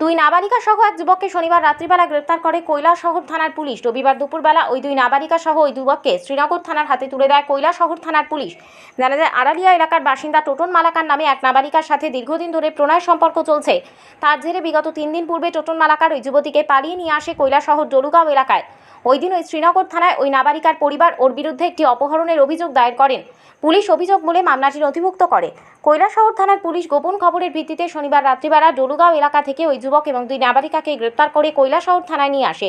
দুই নাবালিকা সহ এক যুবককে শনিবার রাত্রিবেলা গ্রেপ্তার করে কৈলাসহর থানার পুলিশ। রবিবার দুপুরবেলা ওই দুই নাবালিকা সহ ওই যুবককে শ্রীনগর থানার হাতে তুলে দেয় কৈলাসহর থানার পুলিশ। জানা যায়, আড়ালিয়া এলাকার বাসিন্দা টোটন মালাকার নামে এক নাবালিকার সাথে দীর্ঘদিন ধরে প্রণয় সম্পর্ক চলছে। তার জেরে বিগত তিন দিন পূর্বে টোটন মালাকার ওই যুবতীকে পালিয়ে নিয়ে আসে কৈলাসহর ডলুগাঁও এলাকায়। ওই দিন ওই শ্রীনগর থানায় ওই নাবালিকার পরিবার ওর বিরুদ্ধে একটি অপহরণের অভিযোগ দায়ের করেন। পুলিশ অভিযোগ বলে মামলাটি নথিভুক্ত করে। কৈলাসহর থানার পুলিশ গোপন খবরের ভিত্তিতে শনিবার রাত্রিবেলা ডলুগাঁও এলাকা থেকে ওই যুবক এবং দুই নাবালিকাকে গ্রেপ্তার করে কৈলাসহর থানায় নিয়ে আসে।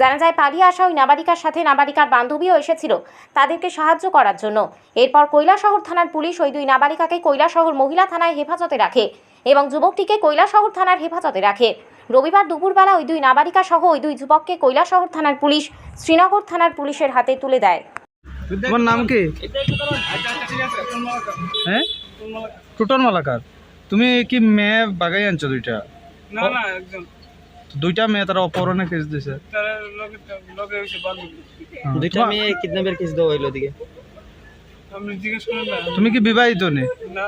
জানা যায়, পালিয়ে আসা ওই নাবালিকার সাথে নাবালিকার বান্ধবীও এসেছিল তাদেরকে সাহায্য করার জন্য। এরপর কৈলাসহর থানার পুলিশ ওই দুই নাবালিকাকে কৈলাসহর মহিলা থানায় হেফাজতে রাখে। এবং যুবকটিকে কৈলাসহর থানার হেফাজতে রাখে। রবিবার দুপুরবেলা ওই দুই নাবালিকা সহ ওই দুই যুবককে কৈলাসহর থানার পুলিশ শ্রীনগর থানার পুলিশের হাতে তুলে দেয়। তোমার নাম কি? হ্যাঁ? টুটন মালাকার তুমি কি মেয়ে বাগাই আনছো দুইটা? না না একজন। দুইটা মেয়ে তারা অপহরণে কেস দিছে। তার লগে লগে হইছে বান্ধবী হ্যাঁ, দুইটা মেয়ে কিডন্যাপের কেস দেওয়া হইল দিকে তুমি কি বিবাহিত নে? না।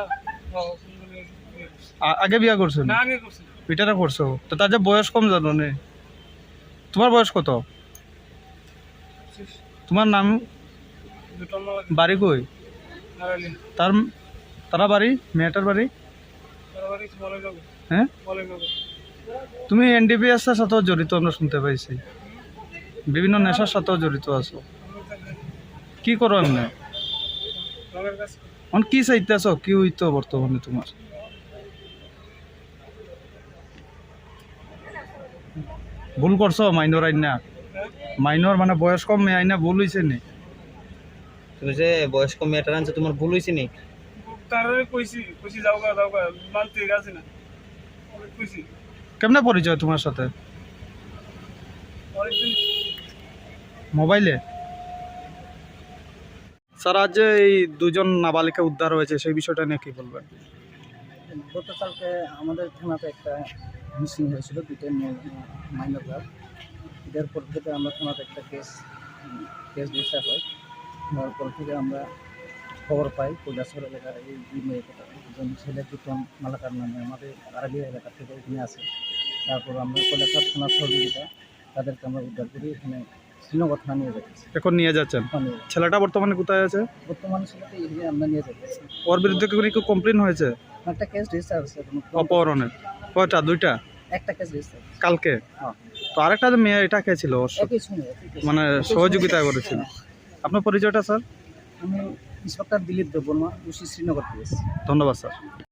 আগে বিয়া করছ না আগে করছি। পিটারা করছ? তো তার যে বয়স কম জানো নে? তোমার বয়স কত? তোমার নাম? বাড়ি কই? তার তারা বাড়ি? মেয়েটার বাড়ি? হ্যাঁ? তুমি এনডিপিএস এর সাথেও জড়িত আমরা শুনতে পাইছি। বিভিন্ন নেশার সাথেও জড়িত আছো। কি করো এমনি? কি চাইতেছ? কি হইতো বর্তমানে তোমার? ভুল করছ মাইনর আইনা? মাইনর মানে বয়স কম মেয়ে আইনা ভুল হয়েছে নি? তুমি যে বয়স্ক মেয়েটার আনছো তোমার ভুল হয়েছে নি? তার কইছি কইছি যাও গা যাও গা মানতে গেছে না। কইছি কেমনে পরিচয় তোমার সাথে? মোবাইলে? স্যার আজ যে এই দুজন নাবালিকা উদ্ধার হয়েছে সেই বিষয়টা নিয়ে কি বলবেন? গতকালকে আমাদের থানাতে একটা মিসিং হয়েছিল দুটো মাইনর গার্ল এর পর থেকে আমরা থানাতে একটা কেস কেস রেজিস্টার হয়। হওয়ার পর থেকে আমরা খবর পাই কৈলাসর এলাকার এই দুই মেয়ে দুজন ছেলে দুজন মালাকার নামে আমাদের আরাবিয়া এলাকা থেকে এখানে আসে। তারপর আমরা কৈলাসর থানার সহযোগিতা তাদেরকে আমরা উদ্ধার করি এখানে শ্রীনগর থানা নিয়ে যাচ্ছি। এখন নিয়ে যাচ্ছেন? ছেলেটা বর্তমানে কোথায় আছে? বর্তমানে এখানে আমরা নিয়ে যাচ্ছি। ওর বিরুদ্ধে কোনো কমপ্লেন হয়েছে? একটা কেস রেজিস্টার আছে অপহরণের। কয়টা? দুইটা? একটা কেস রেজিস্টার কালকে? হ্যাঁ। তো আরেকটা যে মেয়ে এটা খেয়েছিল। মানে সহযোগিতা করেছিল। আপনার পরিচয়টা স্যার? আমি ইন্সপেক্টর দিলীপ দেববর্মা উসি শ্রীনগর থেকে ধন্যবাদ স্যার।